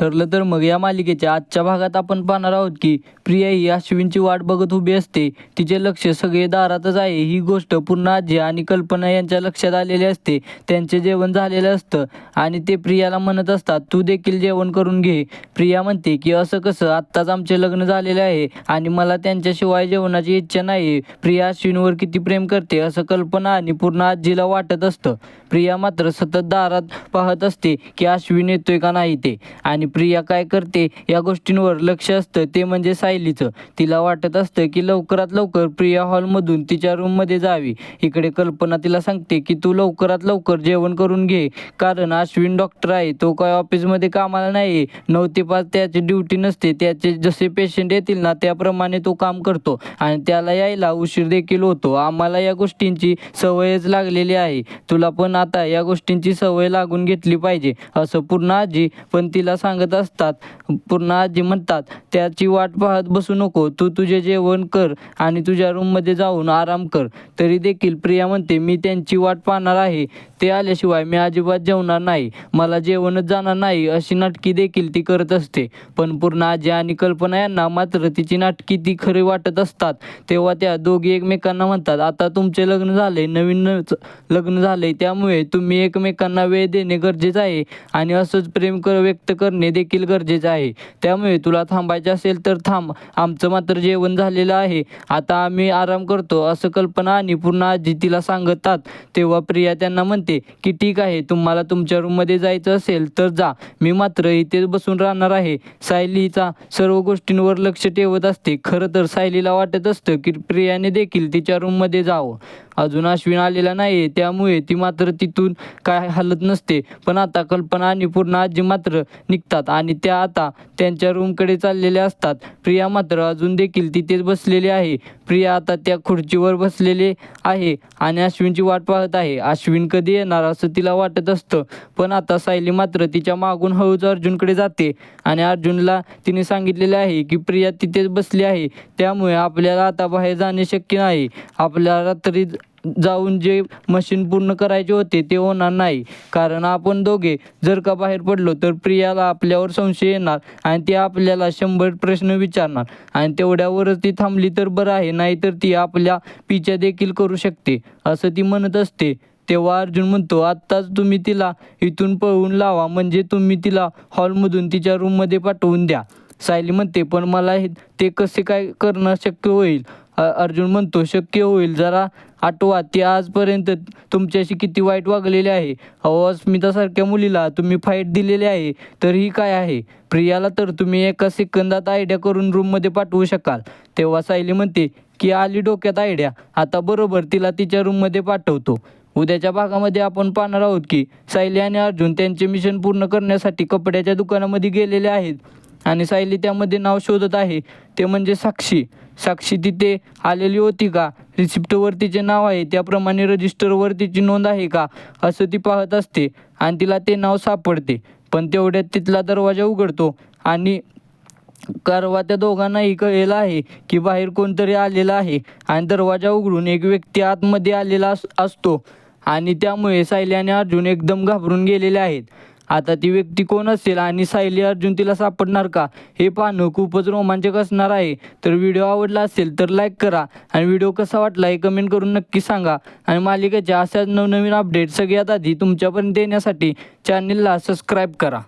ठरलं तर मग या मालिकेच्या आजच्या भागात आपण पाहणार आहोत की प्रिया ही अश्विनची वाट बघत उभी असते. तिचे लक्ष सगळे दारातच आहे. ही गोष्ट पूर्ण आजी आणि कल्पना यांच्या लक्षात आलेली असते. त्यांचे जेवण झालेलं असतं आणि ते प्रियाला म्हणत असतात तू देखील जेवण करून घे. प्रिया म्हणते की असं कसं? आत्ताच आमचे लग्न झालेले आहे आणि मला त्यांच्याशिवाय जेवणाची इच्छा नाही प्रिया अश्विनवर किती प्रेम करते असं कल्पना आणि पूर्ण आजीला वाटत असतं. प्रिया मात्र सतत दारात पाहत असते की अश्विन येतोय का नाही ते आणि प्रिया काय करते? या गोष्टींवर लक्ष असतं ते म्हणजे सायलीचं. तिला वाटत असतं की लवकरात लवकर प्रिया हॉलमधून तिच्या रूममध्ये जावी. इकडे कल्पना तिला सांगते की तू लवकरात लवकर जेवण करून घे. कारण अश्विन डॉक्टर आहे तो काय ऑफिसमध्ये कामाला नाही नऊ ते पाच त्याची ड्युटी नसते त्याचे जसे पेशंट येतील ना त्याप्रमाणे तो काम करतो. आणि त्याला यायला उशीर देखील होतो. आम्हाला या गोष्टींची सवयच लागलेली आहे. तुला पण आता या गोष्टींची सवय लागून घेतली पाहिजे असं पूर्ण आजी पण तिला सांग सांगत असतात. पूर्ण आजी म्हणतात त्याची वाट पाहत बसू नको तू तुझे जेवण कर आणि तुझ्या रूममध्ये जाऊन आराम कर. तरी देखील प्रिया म्हणते मी त्यांची वाट पाहणार आहे. ते आल्याशिवाय मी अजिबात जेवणार नाही. मला जेवणच जाणार नाही अशी नाटकी देखील ती करत असते. पण पूर्ण आजी आणि कल्पना यांना मात्र तिची नाटकी ती खरी वाटत असतात. तेव्हा त्या दोघी एकमेकांना म्हणतात आता तुमचे लग्न झाले नवीनच लग्न झाले त्यामुळे तुम्ही एकमेकांना वेळ देणे गरजेचं आहे. आणि असंच प्रेम कर व्यक्त करणे देखील गरजेचं आहे. त्यामुळे तुला थांबायचे असेल तर थांब. आमचं मात्र जेवण झालेलं आहे. आता आम्ही आराम करतो असं कल्पना आणि पूर्ण आजी तिला सांगतात. तेव्हा प्रिया त्यांना म्हणते की ठीक आहे तुम्हाला तुमच्या रूममध्ये जायचं असेल तर जा. मी मात्र इथेच बसून राहणार आहे. सायलीचा सर्व गोष्टींवर लक्ष ठेवत असते. खरं तर सायलीला वाटत असतं की प्रियाने देखील तिच्या रूममध्ये जावं. अजून अश्विन आलेला नाही त्यामुळे ती मात्र तिथून काय हलत नसते. पण आता कल्पना आणि पूर्ण आजी मात्र निघतात आणि त्या आता त्यांच्या रूमकडे चाललेल्या असतात. प्रिया मात्र अजून देखील तिथेच बसलेली आहे. प्रिया आता त्या खुर्चीवर बसलेले आहे आणि अश्विनची वाट पाहत आहे. अश्विन कधी येणार असं तिला वाटत असतं पण आता सायली मात्र तिच्या मागून हळूच अर्जुनकडे जाते आणि अर्जुनला तिने सांगितलेले आहे की प्रिया तिथेच बसली आहे त्यामुळे आपल्याला आता बाहेर जाणे शक्य नाही. आपल्याला रात्री जाऊन जे मशीन पूर्ण करायचे होते ते होणार नाही. कारण आपण दोघे जर का बाहेर पडलो तर प्रियाला आपल्यावर संशय येणार आणि ती आपल्याला शंभर प्रश्न विचारणार. आणि तेवढ्यावरच ती थांबली तर बरं आहे नाहीतर ती आपल्या पिच्या देखील करू शकते असं ती म्हणत असते. तेव्हा अर्जुन म्हणतो आत्ताच तुम्ही तिला इथून पळवून लावा म्हणजे तुम्ही तिला हॉलमधून तिच्या रूममध्ये पाठवून द्या. सायली म्हणते पण मला हे ते कसे काय करणं शक्य होईल. अर्जुन म्हणतो शक्य होईल जरा आठवा ती आजपर्यंत तुमच्याशी किती वाईट वागलेली आहे. अहो अस्मितासारख्या मुलीला तुम्ही फाईट दिलेली आहे तर ही काय आहे? प्रियाला तर तुम्ही एका सेकंदात आयडिया करून रूममध्ये पाठवू शकाल. तेव्हा सायली म्हणते की आली डोक्यात आयडिया आता बरोबर तिला तिच्या रूममध्ये पाठवतो. उद्याच्या भागामध्ये आपण पाहणार आहोत की सायली आणि अर्जुन त्यांचे मिशन पूर्ण करण्यासाठी कपड्याच्या दुकानामध्ये गेलेले आहेत. आणि सायली त्यामध्ये नाव शोधत आहे. ते म्हणजे साक्षी. साक्षी तिथे आलेली होती का? रिसिप्टवर तिचे नाव आहे. त्याप्रमाणे रजिस्टरवर तिची नोंद आहे का? असं ती पाहत असते आणि तिला ते नाव सापडते. पण तेवढ्यात तिथला दरवाजा उघडतो आणि कारवा त्या दोघांनाही कळलेलं आहे की बाहेर कोणतरी आलेला आहे आणि दरवाजा उघडून एक व्यक्ती आतमध्ये आलेला अस असतो. आणि त्यामुळे सायली आणि अर्जुन एकदम घाबरून गेलेले आहेत. आता ती व्यक्ती कोण असेल आणि सायली अर्जुन तिला सापडणार का? हे पाहणं खूपच रोमांचक असणार आहे. तर व्हिडिओ आवडला असेल तर लाईक करा आणि व्हिडिओ कसा वाटला हे कमेंट करून नक्की सांगा. आणि मालिकेच्या अशाच नवनवीन अपडेट सगळ्यात आधी तुमच्यापर्यंत येण्यासाठी चॅनलला सबस्क्राईब करा.